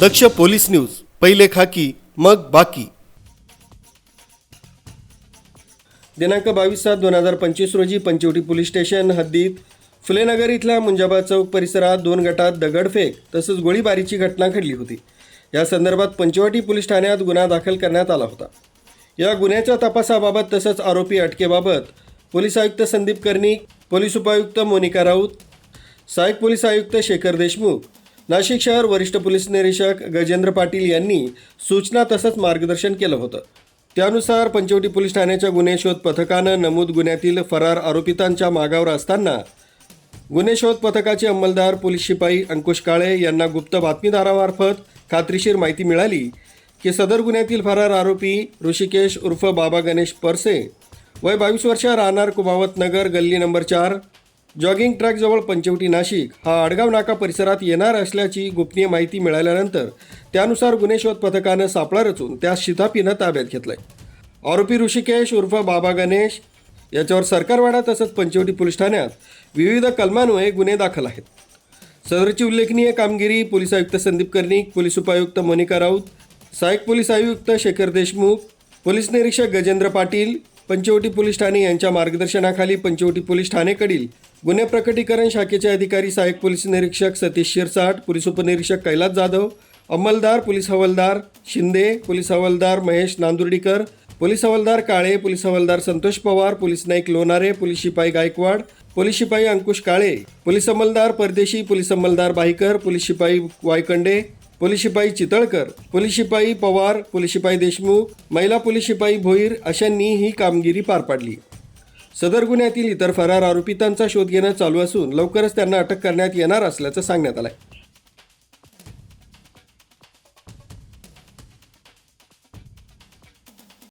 दक्ष police news पहिले खाकी मग बाकी. दिनांक बावीस सात दोन हजार पंचवीस रोजी पंचवटी पोलीस स्टेशन हद्दीत फुलेनगर इथल्या मुंजाबा चौक परिसरात दोन गटात दगडफेक तसंच गोळीबारीची घटना घडली होती. या संदर्भात पंचवटी पोलीस ठाण्यात गुन्हा दाखल करण्यात आला होता. या गुन्ह्याच्या तपासाबाबत तसंच आरोपी अटकेबाबत पोलीस आयुक्त संदीप कर्णिक पोलीस उपायुक्त मोनिका राऊत सहाय्यक पोलीस आयुक्त शेखर देशमुख नाशिक शहर वरिष्ठ पोलीस निरीक्षक गजेंद्र पाटील यांनी सूचना तसंच मार्गदर्शन केलं होतं. त्यानुसार पंचवटी पोलीस ठाण्याच्या गुन्हे शोध पथकानं नमूद गुन्ह्यातील फरार आरोपितांच्या मागावर असताना गुन्हे शोध पथकाचे अंमलदार पोलीस शिपाई अंकुश काळे यांना गुप्त बातमीदारामार्फत खात्रीशीर माहिती मिळाली की सदर गुन्ह्यातील फरार आरोपी ऋषिकेश उर्फ बाबा गणेश परसे वय बावीस वर्ष राहणार कुमावत नगर गल्ली नंबर चार जॉगिंग ट्रॅकजवळ पंचवटी नाशिक हा आडगाव नाका परिसरात येणार असल्याची गोपनीय माहिती मिळाल्यानंतर त्यानुसार गुन्हे शोध पथकानं सापळा रचून त्यास शितापीनं ताब्यात घेतलंय. आरोपी ऋषिकेश उर्फ बाबा गणेश याच्यावर सरकारवाडा तसंच पंचवटी पोलीस ठाण्यात विविध कलमान्वये गुन्हे दाखल आहेत. सदरची उल्लेखनीय कामगिरी पोलीस आयुक्त संदीप कर्णिक पोलीस उपायुक्त मोनिका राऊत सहाय्यक पोलीस आयुक्त शेखर देशमुख पोलीस निरीक्षक गजेंद्र पाटील पंचवटी पोलीस ठाणे यांच्या मार्गदर्शनाखाली पंचवटी पोलीस ठाणेकडील गुन्हे प्रकटीकरण शाखेचे अधिकारी सहाय्यक पोलीस निरीक्षक सतीश शिरसाट पोलीस उपनिरीक्षक कैलास जाधव अंमलदार पोलीस हवालदार शिंदे पोलीस हवालदार महेश नांदुर्डीकर पोलीस हवालदार काळे पोलीस हवालदार संतोष पवार पोलीस नाईक लोणारे पोलीस शिपाई गायकवाड पोलीस शिपाई अंकुश काळे पोलीस अंमलदार परदेशी पोलीस अंमलदार बाईकर पोलीस शिपाई वायकंडे पोलीस शिपाई चितळकर पोलीस शिपाई पवार पोलीस शिपाई देशमुख महिला पोलीस शिपाई भोईर अशांनी ही कामगिरी पार पाडली. सदर गुन्ह्यातील इतर फरार आरोपितांचा शोध घेणं चालू असून लवकरच त्यांना अटक करण्यात येणार असल्याचं सांगण्यात आलं आहे